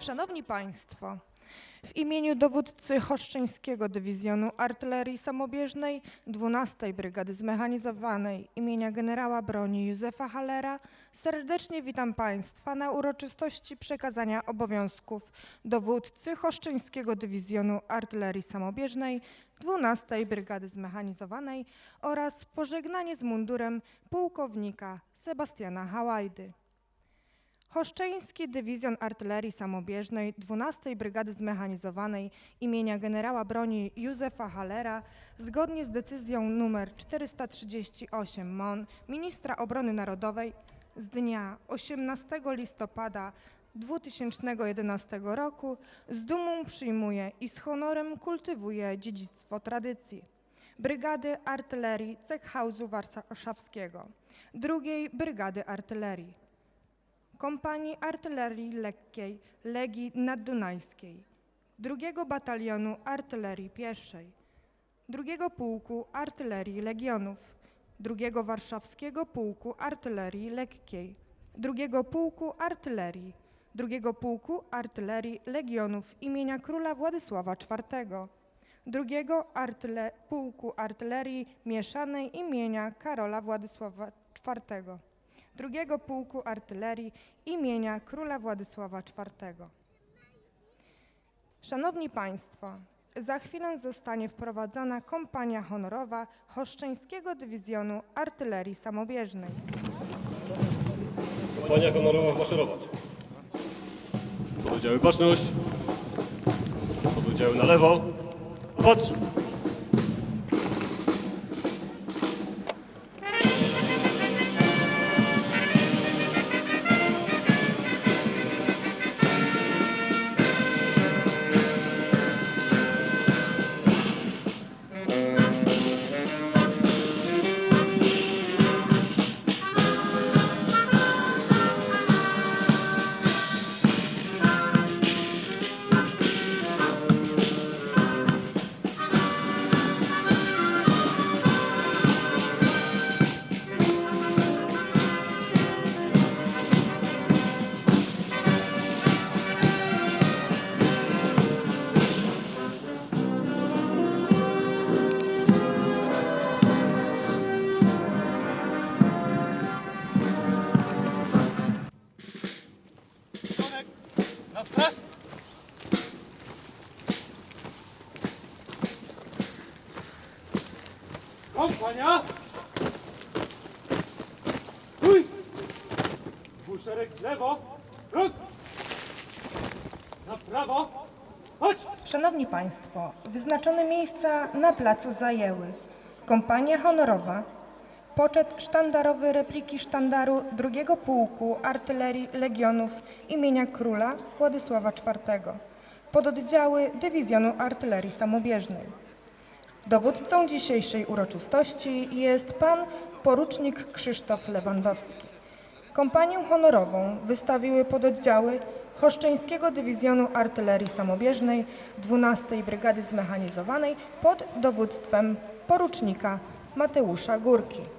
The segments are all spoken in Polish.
Szanowni Państwo, w imieniu dowódcy Choszczyńskiego Dywizjonu Artylerii Samobieżnej 12 Brygady Zmechanizowanej imienia generała broni Józefa Hallera serdecznie witam Państwa na uroczystości przekazania obowiązków dowódcy Choszczyńskiego Dywizjonu Artylerii Samobieżnej 12 Brygady Zmechanizowanej oraz pożegnanie z mundurem pułkownika Sebastiana Hałajdy. Choszczeński Dywizjon Artylerii Samobieżnej 12 Brygady Zmechanizowanej imienia generała broni Józefa Hallera zgodnie z decyzją nr 438 MON Ministra Obrony Narodowej z dnia 18 listopada 2011 roku z dumą przyjmuje i z honorem kultywuje dziedzictwo tradycji. Brygady Artylerii Cechhausu Warszawskiego, drugiej Brygady Artylerii. Kompanii Artylerii Lekkiej Legii Naddunajskiej, drugiego Batalionu Artylerii Pieszej, drugiego Pułku Artylerii Legionów, drugiego Warszawskiego Pułku Artylerii Lekkiej, drugiego Pułku Artylerii, drugiego Pułku Artylerii Legionów imienia Króla Władysława IV, drugiego Pułku Artylerii Mieszanej imienia Karola Władysława IV drugiego Pułku Artylerii imienia Króla Władysława IV. Szanowni Państwo, za chwilę zostanie wprowadzona kompania honorowa Choszczeńskiego Dywizjonu Artylerii Samobieżnej. Kompania honorowa maszerować. Pododdziały baczność. Pododdziały na lewo. Patrz! Kompania. Lewo. Na prawo. Szanowni Państwo, wyznaczone miejsca na placu zajęły kompania honorowa, poczet sztandarowy repliki sztandaru drugiego Pułku Artylerii Legionów imienia Króla Władysława IV, pododdziały Dywizjonu Artylerii Samobieżnej. Dowódcą dzisiejszej uroczystości jest pan porucznik Krzysztof Lewandowski. Kompanię honorową wystawiły pododdziały Choszczeńskiego Dywizjonu Artylerii Samobieżnej 12 Brygady Zmechanizowanej pod dowództwem porucznika Mateusza Górki.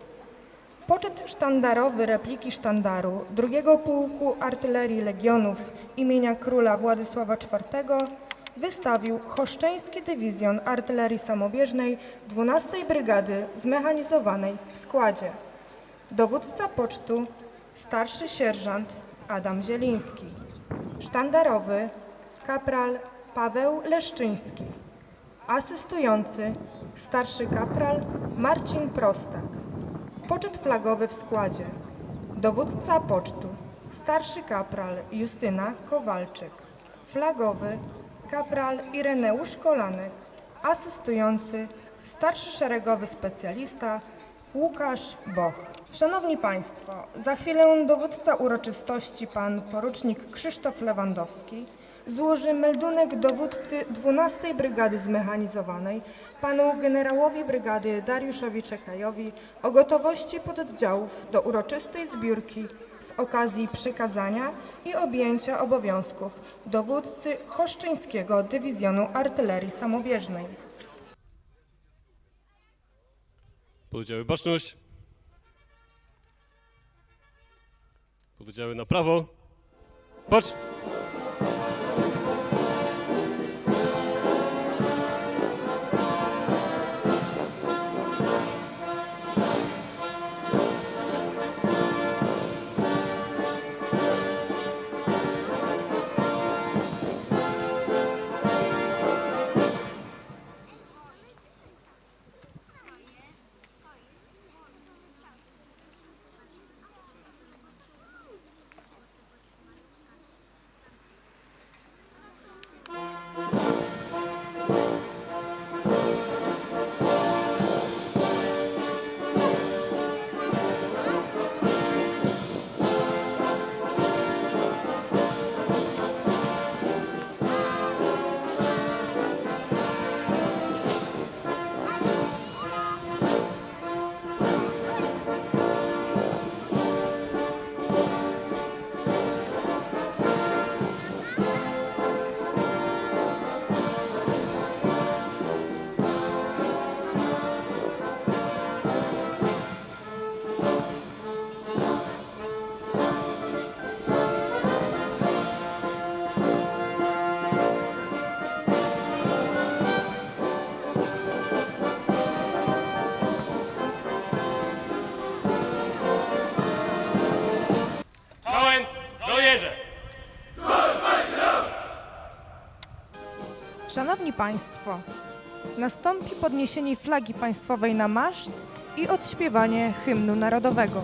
Poczet sztandarowy repliki sztandaru drugiego Pułku Artylerii Legionów imienia Króla Władysława IV wystawił Choszczeński Dywizjon Artylerii Samobieżnej 12 Brygady Zmechanizowanej w składzie. Dowódca pocztu starszy sierżant Adam Zieliński. Sztandarowy kapral Paweł Leszczyński. Asystujący starszy kapral Marcin Prostak. Poczet flagowy w składzie. Dowódca pocztu starszy kapral Justyna Kowalczyk. Flagowy kapral Ireneusz Kolanek. Asystujący starszy szeregowy specjalista Łukasz Boch. Szanowni Państwo, za chwilę dowódca uroczystości pan porucznik Krzysztof Lewandowski złoży meldunek dowódcy 12 Brygady Zmechanizowanej panu generałowi brygady Dariuszowi Czekajowi o gotowości pododdziałów do uroczystej zbiórki z okazji przekazania i objęcia obowiązków dowódcy Choszczyńskiego Dywizjonu Artylerii Samobieżnej. Pododdziały baczność. Pododdziały na prawo. Patrz! Thank you. Szanowni Państwo, nastąpi podniesienie flagi państwowej na maszt i odśpiewanie hymnu narodowego.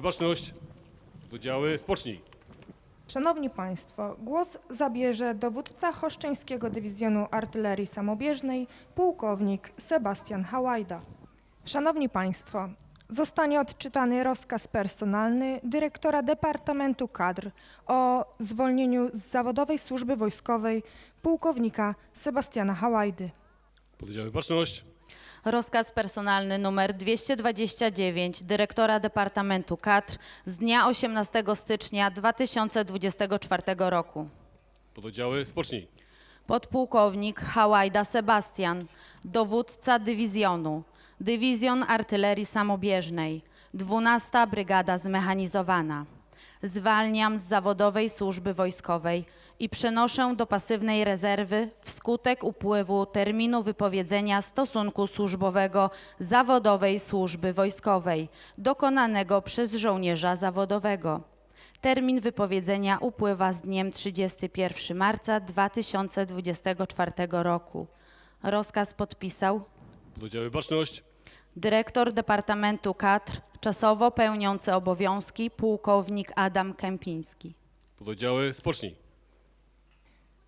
Baczność. Oddziały spocznij. Szanowni Państwo, głos zabierze dowódca Choszczeńskiego Dywizjonu Artylerii Samobieżnej, pułkownik Sebastian Hałajda. Szanowni Państwo, zostanie odczytany rozkaz personalny dyrektora Departamentu Kadr o zwolnieniu z zawodowej służby wojskowej pułkownika Sebastiana Hałajdy. Oddziały baczność. Rozkaz personalny numer 229 dyrektora Departamentu Kadr z dnia 18 stycznia 2024 roku. Pododdziały spocznij. Podpułkownik Hałajda Sebastian, dowódca dywizjonu, Dywizjon Artylerii Samobieżnej, 12 Brygada Zmechanizowana. Zwalniam z zawodowej służby wojskowej i przenoszę do pasywnej rezerwy wskutek upływu terminu wypowiedzenia stosunku służbowego zawodowej służby wojskowej dokonanego przez żołnierza zawodowego. Termin wypowiedzenia upływa z dniem 31 marca 2024 roku. Rozkaz podpisał Pododdziały baczność. dyrektor Departamentu Kadr, czasowo pełniący obowiązki pułkownik Adam Kępiński. Pododdziały spocznij.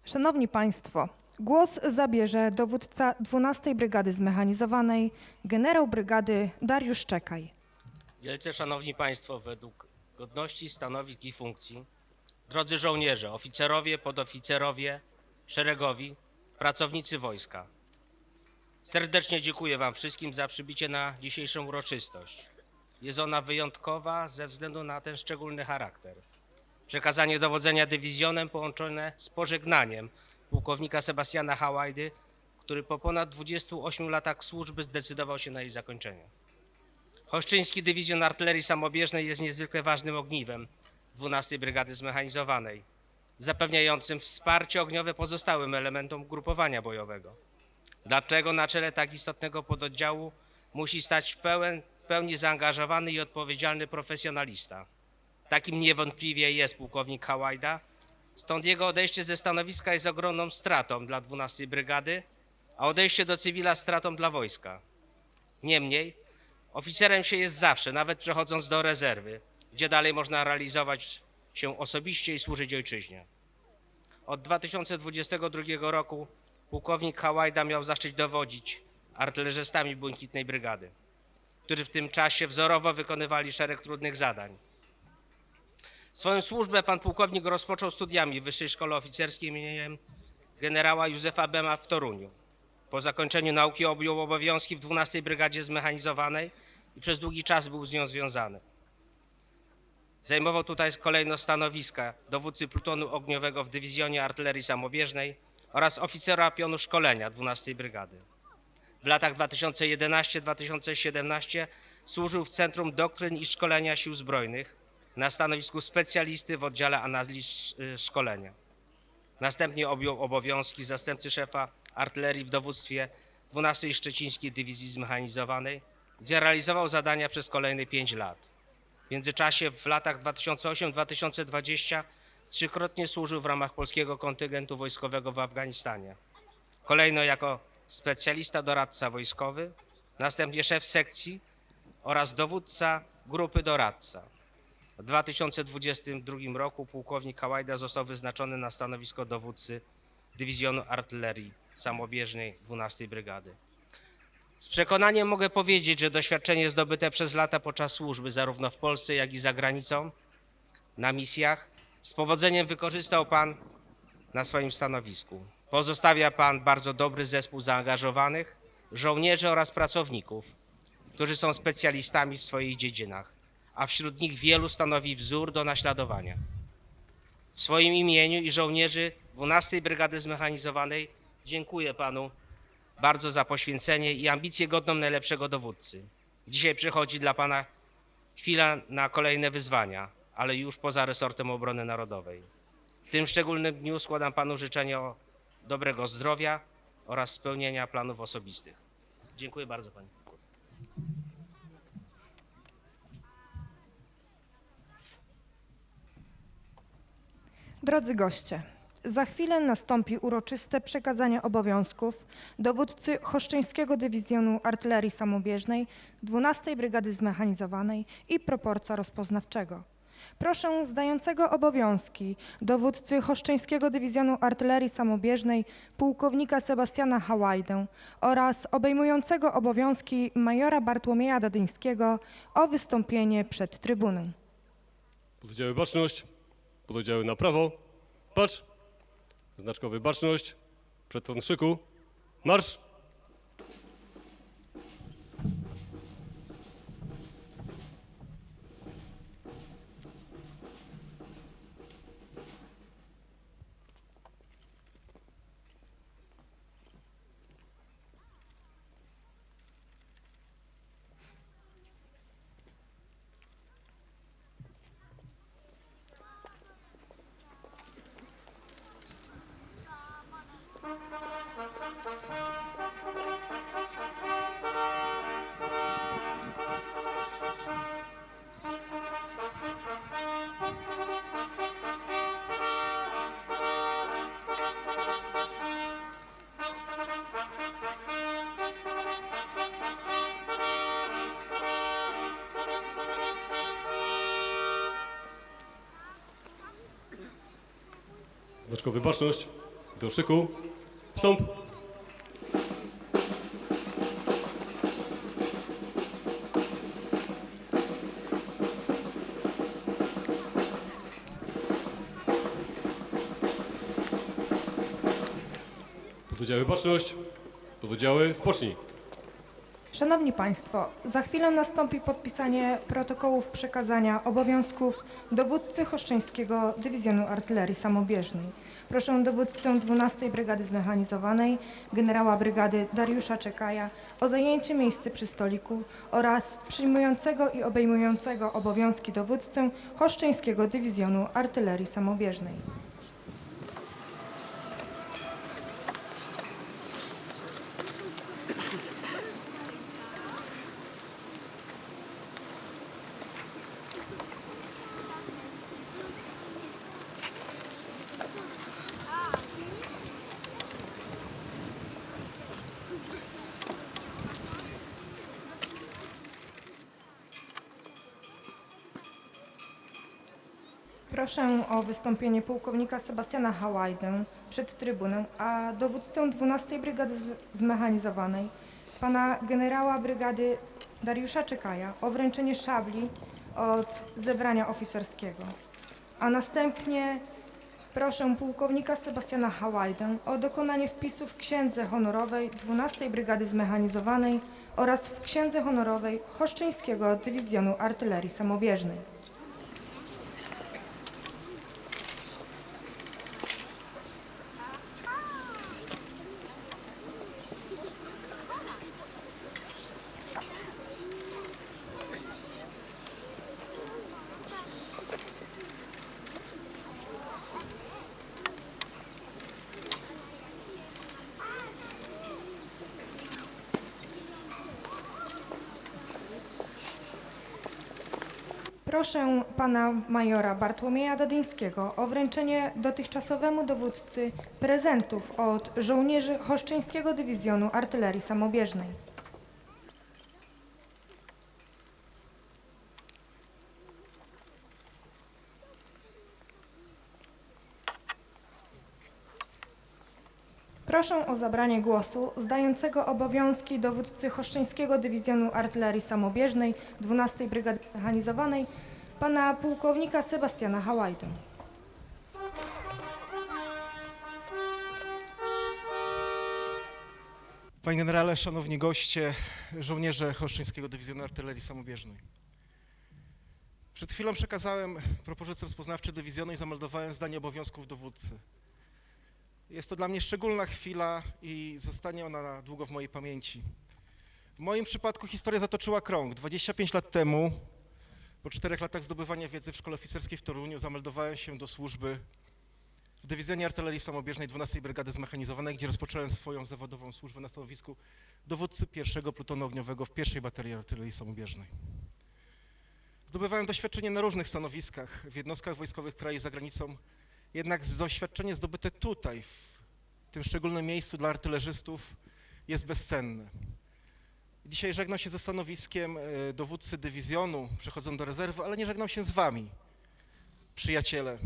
Szanowni Państwo, głos zabierze dowódca 12 Brygady Zmechanizowanej, generał brygady Dariusz Czekaj. Wielce Szanowni Państwo, według godności stanowisk i funkcji, drodzy żołnierze, oficerowie, podoficerowie, szeregowi, pracownicy wojska. Serdecznie dziękuję Wam wszystkim za przybycie na dzisiejszą uroczystość. Jest ona wyjątkowa ze względu na ten szczególny charakter. Przekazanie dowodzenia dywizjonem połączone z pożegnaniem pułkownika Sebastiana Hałajdy, który po ponad 28 latach służby zdecydował się na jej zakończenie. Holsztyński Dywizjon Artylerii Samobieżnej jest niezwykle ważnym ogniwem 12 Brygady Zmechanizowanej, zapewniającym wsparcie ogniowe pozostałym elementom grupowania bojowego. Dlaczego na czele tak istotnego pododdziału musi stać w, pełen, w pełni zaangażowany i odpowiedzialny profesjonalista? Takim niewątpliwie jest pułkownik Hałajda, stąd jego odejście ze stanowiska jest ogromną stratą dla 12 Brygady, a odejście do cywila stratą dla wojska. Niemniej, oficerem się jest zawsze, nawet przechodząc do rezerwy, gdzie dalej można realizować się osobiście i służyć ojczyźnie. Od 2022 roku pułkownik Hałajda miał zaszczyt dowodzić artylerzystami Błękitnej Brygady, którzy w tym czasie wzorowo wykonywali szereg trudnych zadań. Swoją służbę pan pułkownik rozpoczął studiami w Wyższej Szkole Oficerskiej imieniem generała Józefa Bema w Toruniu. Po zakończeniu nauki objął obowiązki w 12 Brygadzie Zmechanizowanej i przez długi czas był z nią związany. Zajmował tutaj kolejno stanowiska dowódcy plutonu ogniowego w Dywizjonie Artylerii Samobieżnej oraz oficera pionu szkolenia 12 Brygady. W latach 2011-2017 służył w Centrum Doktryn i Szkolenia Sił Zbrojnych na stanowisku specjalisty w oddziale analiz y, szkolenia. Następnie objął obowiązki zastępcy szefa artylerii w dowództwie 12 Szczecińskiej Dywizji Zmechanizowanej, gdzie realizował zadania przez kolejne 5 lat. W międzyczasie w latach 2008-2020 trzykrotnie służył w ramach polskiego kontyngentu wojskowego w Afganistanie. Kolejno jako specjalista doradca wojskowy, następnie szef sekcji oraz dowódca grupy doradca. W 2022 roku pułkownik Hałajda został wyznaczony na stanowisko dowódcy Dywizjonu Artylerii Samobieżnej 12 Brygady. Z przekonaniem mogę powiedzieć, że doświadczenie zdobyte przez lata podczas służby zarówno w Polsce, jak i za granicą, na misjach, z powodzeniem wykorzystał Pan na swoim stanowisku. Pozostawia Pan bardzo dobry zespół zaangażowanych żołnierzy oraz pracowników, którzy są specjalistami w swoich dziedzinach, a wśród nich wielu stanowi wzór do naśladowania. W swoim imieniu i żołnierzy 12 Brygady Zmechanizowanej dziękuję Panu bardzo za poświęcenie i ambicję godną najlepszego dowódcy. Dzisiaj przychodzi dla Pana chwila na kolejne wyzwania, ale już poza resortem obrony narodowej. W tym szczególnym dniu składam Panu życzenia o dobrego zdrowia oraz spełnienia planów osobistych. Dziękuję bardzo Panie. Drodzy goście, za chwilę nastąpi uroczyste przekazanie obowiązków dowódcy Choszczyńskiego Dywizjonu Artylerii Samobieżnej 12 Brygady Zmechanizowanej i proporca rozpoznawczego. Proszę zdającego obowiązki dowódcy Choszczyńskiego Dywizjonu Artylerii Samobieżnej pułkownika Sebastiana Hałajdę oraz obejmującego obowiązki majora Bartłomieja Dadyńskiego o wystąpienie przed trybuną. Pododdziały baczność. Pododdziały na prawo. Patrz. Znaczkowy baczność. Przed front szyku. Marsz. Znaczkowy baczność. Do szyku. Wstąp. Pododdziały baczność. Pododdziały, spocznij. Szanowni Państwo, za chwilę nastąpi podpisanie protokołów przekazania obowiązków dowódcy Choszczyńskiego Dywizjonu Artylerii Samobieżnej. Proszę dowódcę 12 Brygady Zmechanizowanej, generała brygady Dariusza Czekaja o zajęcie miejsca przy stoliku oraz przyjmującego i obejmującego obowiązki dowódcę Choszczyńskiego Dywizjonu Artylerii Samobieżnej. Proszę o wystąpienie pułkownika Sebastiana Hałajdę przed trybunę, a dowódcę 12 Brygady Zmechanizowanej, pana generała brygady Dariusza Czekaja o wręczenie szabli od zebrania oficerskiego. A następnie proszę pułkownika Sebastiana Hałajdę o dokonanie wpisu w księdze honorowej 12 Brygady Zmechanizowanej oraz w księdze honorowej Choszczyńskiego Dywizjonu Artylerii Samobieżnej. Proszę pana majora Bartłomieja Dadyńskiego o wręczenie dotychczasowemu dowódcy prezentów od żołnierzy Choszczyńskiego Dywizjonu Artylerii Samobieżnej. Proszę o zabranie głosu zdającego obowiązki dowódcy Choszczyńskiego Dywizjonu Artylerii Samobieżnej 12 Brygady Mechanizowanej pana pułkownika Sebastiana Hałajdę. Panie generale, szanowni goście, żołnierze Choszczyńskiego Dywizjonu Artylerii Samobieżnej. Przed chwilą przekazałem propozycje rozpoznawcze dywizjonu i zameldowałem zdanie obowiązków dowódcy. Jest to dla mnie szczególna chwila i zostanie ona na długo w mojej pamięci. W moim przypadku historia zatoczyła krąg. 25 lat temu, po czterech latach zdobywania wiedzy w szkole oficerskiej w Toruniu, zameldowałem się do służby w Dywizjonie Artylerii Samobieżnej 12 Brygady Zmechanizowanej, gdzie rozpocząłem swoją zawodową służbę na stanowisku dowódcy pierwszego plutonu ogniowego w pierwszej baterii artylerii samobieżnej. Zdobywałem doświadczenie na różnych stanowiskach, w jednostkach wojskowych kraju za granicą, jednak doświadczenie zdobyte tutaj, w tym szczególnym miejscu dla artylerzystów, jest bezcenne. Dzisiaj żegnam się ze stanowiskiem e, dowódcy dywizjonu, przechodzę do rezerwy, ale nie żegnam się z wami, przyjaciele,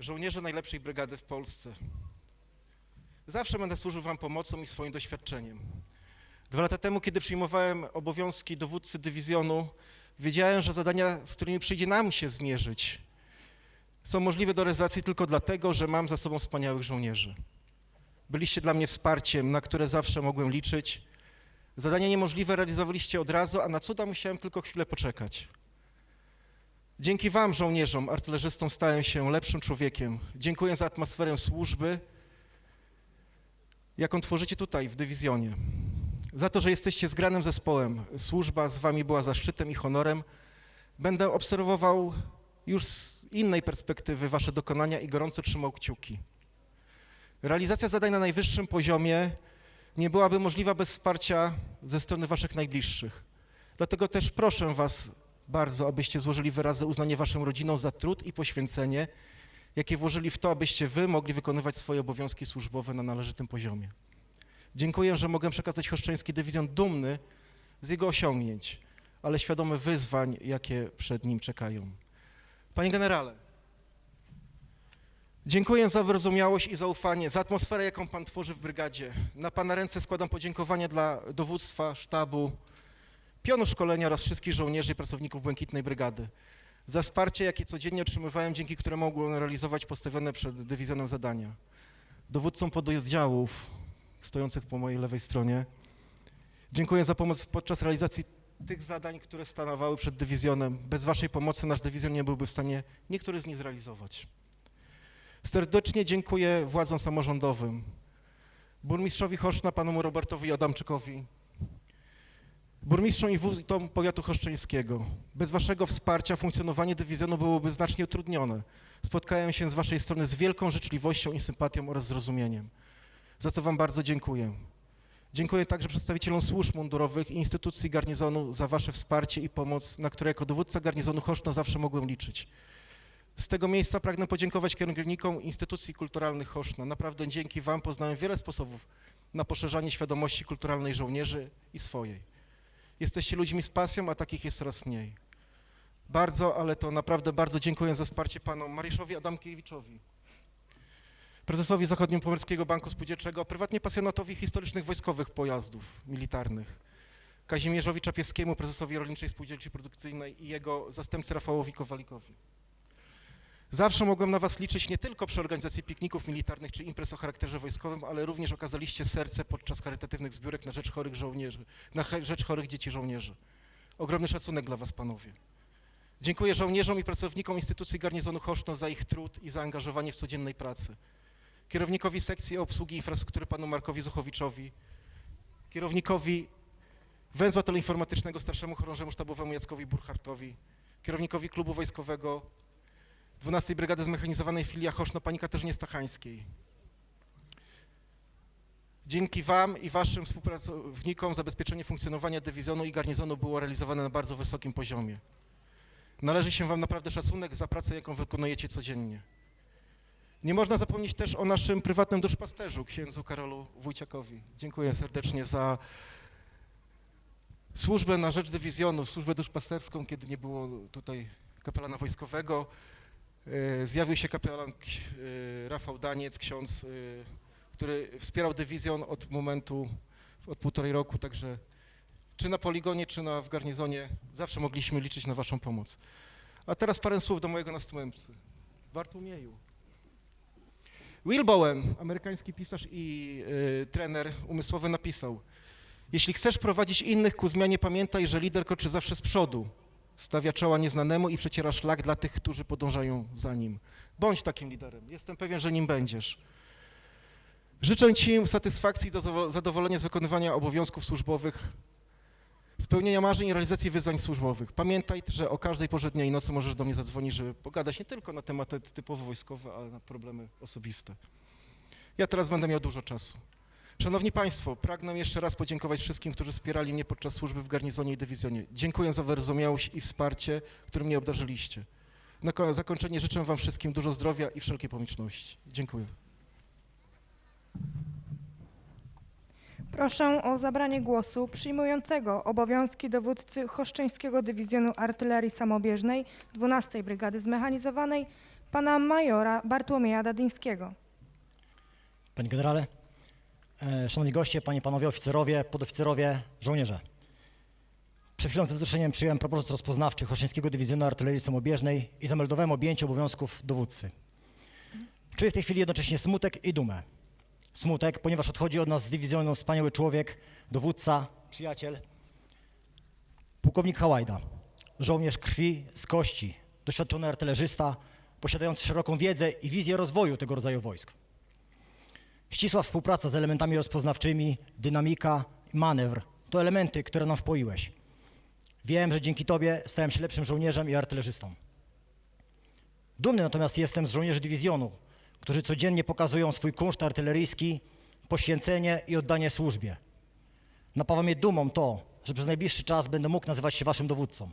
żołnierze najlepszej brygady w Polsce. Zawsze będę służył wam pomocą i swoim doświadczeniem. Dwa lata temu, kiedy przyjmowałem obowiązki dowódcy dywizjonu, wiedziałem, że zadania, z którymi przyjdzie nam się zmierzyć, są możliwe do realizacji tylko dlatego, że mam za sobą wspaniałych żołnierzy. Byliście dla mnie wsparciem, na które zawsze mogłem liczyć. Zadania niemożliwe realizowaliście od razu, a na cuda musiałem tylko chwilę poczekać. Dzięki Wam, żołnierzom, artylerzystom, stałem się lepszym człowiekiem. Dziękuję za atmosferę służby, jaką tworzycie tutaj w dywizjonie. Za to, że jesteście zgranym zespołem. Służba z Wami była zaszczytem i honorem. Będę obserwował już z innej perspektywy Wasze dokonania i gorąco trzymał kciuki. Realizacja zadań na najwyższym poziomie nie byłaby możliwa bez wsparcia ze strony Waszych najbliższych. Dlatego też proszę Was bardzo, abyście złożyli wyrazy uznania Waszym rodzinom za trud i poświęcenie, jakie włożyli w to, abyście Wy mogli wykonywać swoje obowiązki służbowe na należytym poziomie. Dziękuję, że mogę przekazać Choszczeński Dywizjon dumny z jego osiągnięć, ale świadomy wyzwań, jakie przed nim czekają. Panie generale, dziękuję za wyrozumiałość i zaufanie, za atmosferę, jaką Pan tworzy w brygadzie. Na Pana ręce składam podziękowania dla dowództwa, sztabu, pionu szkolenia oraz wszystkich żołnierzy i pracowników Błękitnej Brygady. Za wsparcie, jakie codziennie otrzymywałem, dzięki któremu mogłem realizować postawione przed dywizjonem zadania. Dowódcom pododdziałów, stojących po mojej lewej stronie. Dziękuję za pomoc podczas realizacji tych zadań, które stanowały przed dywizjonem. Bez waszej pomocy nasz dywizjon nie byłby w stanie niektórych z nich zrealizować. Serdecznie dziękuję władzom samorządowym, burmistrzowi Choszna, panu Robertowi Adamczykowi, burmistrzom i wójtom powiatu choszczeńskiego. Bez waszego wsparcia funkcjonowanie dywizjonu byłoby znacznie utrudnione. Spotkałem się z waszej strony z wielką życzliwością i sympatią oraz zrozumieniem, za co wam bardzo dziękuję. Dziękuję także przedstawicielom służb mundurowych i instytucji garnizonu za wasze wsparcie i pomoc, na które jako dowódca garnizonu Choszna zawsze mogłem liczyć. Z tego miejsca pragnę podziękować kierownikom instytucji kulturalnych Choszna. Naprawdę dzięki wam poznałem wiele sposobów na poszerzanie świadomości kulturalnej żołnierzy i swojej. Jesteście ludźmi z pasją, a takich jest coraz mniej. Bardzo, ale to naprawdę bardzo dziękuję za wsparcie panu Mariuszowi Adamkiewiczowi, prezesowi Zachodniopomorskiego Banku Spółdzielczego, prywatnie pasjonatowi historycznych wojskowych pojazdów militarnych, Kazimierzowi Czapiewskiemu, prezesowi Rolniczej Spółdzielczy Produkcyjnej i jego zastępcy Rafałowi Kowalikowi. Zawsze mogłem na was liczyć nie tylko przy organizacji pikników militarnych czy imprez o charakterze wojskowym, ale również okazaliście serce podczas charytatywnych zbiórek na rzecz chorych żołnierzy, na rzecz chorych dzieci żołnierzy. Ogromny szacunek dla was, panowie. Dziękuję żołnierzom i pracownikom instytucji garnizonu Choszno za ich trud i zaangażowanie w codziennej pracy. Kierownikowi sekcji obsługi infrastruktury panu Markowi Zuchowiczowi, kierownikowi węzła teleinformatycznego starszemu chorążemu sztabowemu Jackowi Burchartowi, kierownikowi klubu wojskowego 12 Brygady Zmechanizowanej Filia Choszno pani Katarzynie Stachańskiej. Dzięki Wam i Waszym współpracownikom zabezpieczenie funkcjonowania dywizjonu i garnizonu było realizowane na bardzo wysokim poziomie. Należy się Wam naprawdę szacunek za pracę, jaką wykonujecie codziennie. Nie można zapomnieć też o naszym prywatnym duszpasterzu, księdzu Karolu Wójciakowi. Dziękuję serdecznie za służbę na rzecz dywizjonu, służbę duszpasterską, kiedy nie było tutaj kapelana wojskowego. E, Zjawił się kapelan e, Rafał Daniec, ksiądz, e, który wspierał dywizjon od momentu, od półtorej roku, także czy na poligonie, czy na, w garnizonie zawsze mogliśmy liczyć na waszą pomoc. A teraz parę słów do mojego następcy, Bartłomieju. Will Bowen, amerykański pisarz i e, trener umysłowy napisał Jeśli chcesz prowadzić innych ku zmianie, pamiętaj, że lider kroczy zawsze z przodu, stawia czoła nieznanemu i przeciera szlak dla tych, którzy podążają za nim. Bądź takim liderem. Jestem pewien, że nim będziesz. Życzę Ci satysfakcji do- zadowolenia z wykonywania obowiązków służbowych, spełnienia marzeń i realizacji wyzwań służbowych. Pamiętaj, że o każdej porze dnia i nocy możesz do mnie zadzwonić, żeby pogadać nie tylko na tematy typowo wojskowe, ale na problemy osobiste. Ja teraz będę miał dużo czasu. Szanowni Państwo, pragnę jeszcze raz podziękować wszystkim, którzy wspierali mnie podczas służby w garnizonie i dywizjonie. Dziękuję za wyrozumiałość i wsparcie, którym mnie obdarzyliście. Na ko- zakończenie życzę Wam wszystkim dużo zdrowia i wszelkiej pomyślności. Dziękuję. Proszę o zabranie głosu przyjmującego obowiązki dowódcy Choszczyńskiego Dywizjonu Artylerii Samobieżnej 12 Brygady Zmechanizowanej pana majora Bartłomieja Dadyńskiego. Panie generale, szanowni goście, panie, panowie oficerowie, podoficerowie, żołnierze. Przed chwilą ze wzruszeniem przyjąłem propozycję rozpoznawczy Choszczyńskiego Dywizjonu Artylerii Samobieżnej i zameldowałem objęcie obowiązków dowódcy. Czuję w tej chwili jednocześnie smutek i dumę. Smutek, ponieważ odchodzi od nas z dywizjonu wspaniały człowiek, dowódca, przyjaciel, pułkownik Hałajda, żołnierz krwi z kości, doświadczony artylerzysta, posiadający szeroką wiedzę i wizję rozwoju tego rodzaju wojsk. Ścisła współpraca z elementami rozpoznawczymi, dynamika manewr to elementy, które nam wpoiłeś. Wiem, że dzięki Tobie stałem się lepszym żołnierzem i artylerzystą. Dumny natomiast jestem z żołnierzy dywizjonu, którzy codziennie pokazują swój kunszt artyleryjski, poświęcenie i oddanie służbie. Napawa mnie dumą to, że przez najbliższy czas będę mógł nazywać się Waszym dowódcą.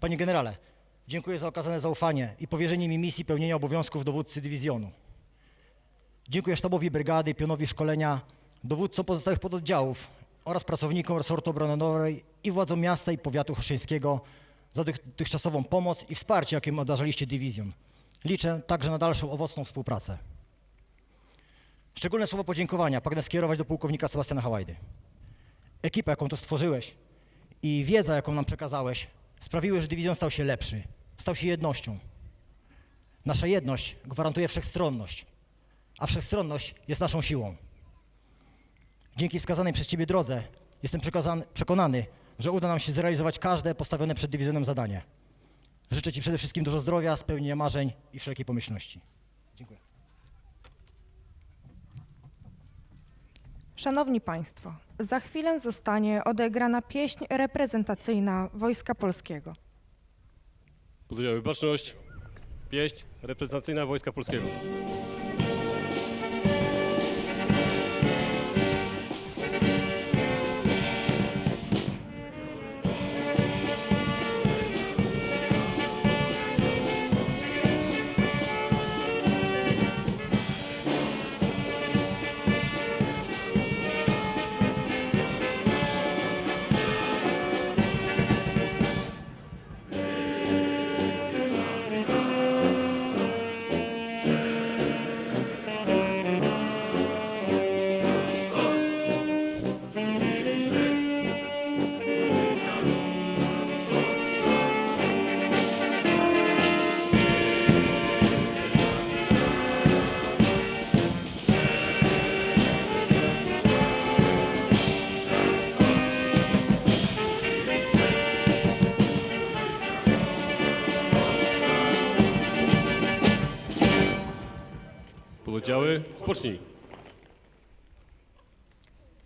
Panie generale, dziękuję za okazane zaufanie i powierzenie mi misji pełnienia obowiązków dowódcy dywizjonu. Dziękuję sztabowi brygady, pionowi szkolenia, dowódcom pozostałych pododdziałów oraz pracownikom resortu obrony i władzom miasta i powiatu chrzcińskiego za dotychczasową pomoc i wsparcie, jakim obdarzaliście dywizjon. Liczę także na dalszą owocną współpracę. Szczególne słowo podziękowania pragnę skierować do pułkownika Sebastiana Hałajdy. Ekipa, jaką to stworzyłeś i wiedza, jaką nam przekazałeś, sprawiły, że dywizjon stał się lepszy, stał się jednością. Nasza jedność gwarantuje wszechstronność, a wszechstronność jest naszą siłą. Dzięki wskazanej przez Ciebie drodze jestem przekonany, że uda nam się zrealizować każde postawione przed dywizjonem zadanie. Życzę Ci przede wszystkim dużo zdrowia, spełnienia marzeń i wszelkiej pomyślności. Dziękuję. Szanowni Państwo, za chwilę zostanie odegrana pieśń reprezentacyjna Wojska Polskiego. Pododdziały Baczność, pieśń reprezentacyjna Wojska Polskiego. Spocznij.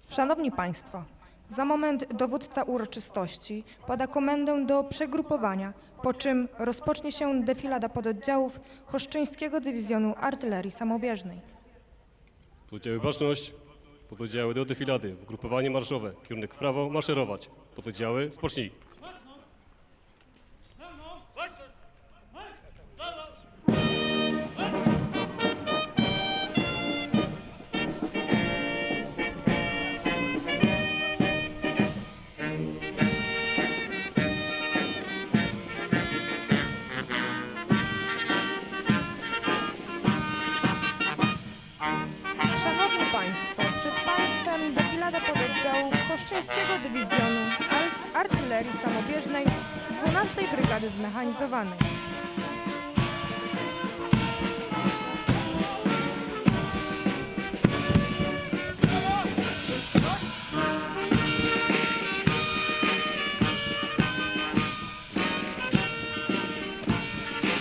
Szanowni Państwo, za moment dowódca uroczystości poda komendę do przegrupowania, po czym rozpocznie się defilada pododdziałów Choszczyńskiego Dywizjonu Artylerii Samobieżnej. Pododdziały Baczność, pododdziały do defilady, ugrupowanie marszowe, kierunek w prawo, maszerować. Pododdziały, spocznij. 6 Dywizjonu Artylerii Samobieżnej 12 Brygady Zmechanizowanej.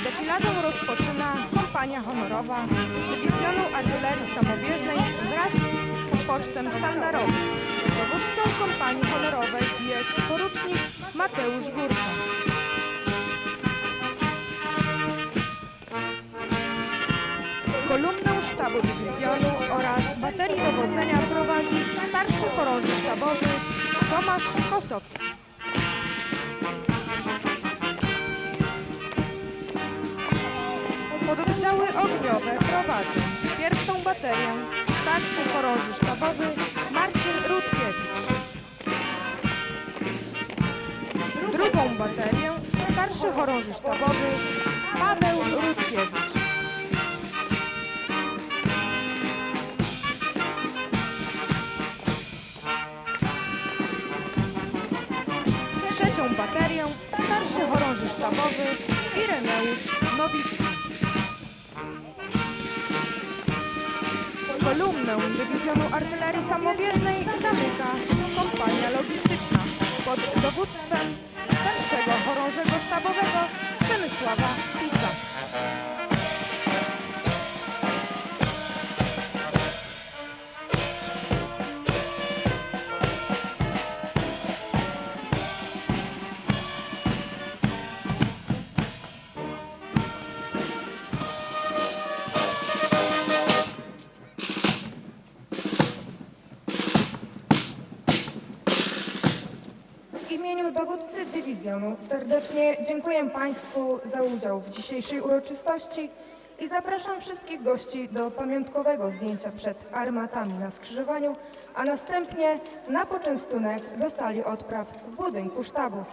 Defiladą rozpoczyna kompania honorowa Dywizjonu Artylerii Samobieżnej wraz z pocztem sztandarowym. Dowódcą kompanii honorowej jest porucznik Mateusz Górka. Kolumnę sztabu dywizjonu oraz baterii dowodzenia prowadzi starszy chorąży sztabowy Tomasz Kosowski. Pododdziały ogniowe prowadzą pierwszą baterię starszy chorąży sztabowy Marcin Rutkiewicz. Drugą baterię starszy chorąży sztabowy Paweł Rutkiewicz. Trzecią baterię starszy chorąży sztabowy Ireneusz Nowicki. Kolumnę Dywizjonu Artylerii Samobieżnej zamyka kompania logistyczna pod dowództwem starszego chorążego sztabowego Przemysława Pica. Dywizjonu serdecznie dziękuję Państwu za udział w dzisiejszej uroczystości i zapraszam wszystkich gości do pamiątkowego zdjęcia przed armatami na skrzyżowaniu, a następnie na poczęstunek do sali odpraw w budynku sztabu.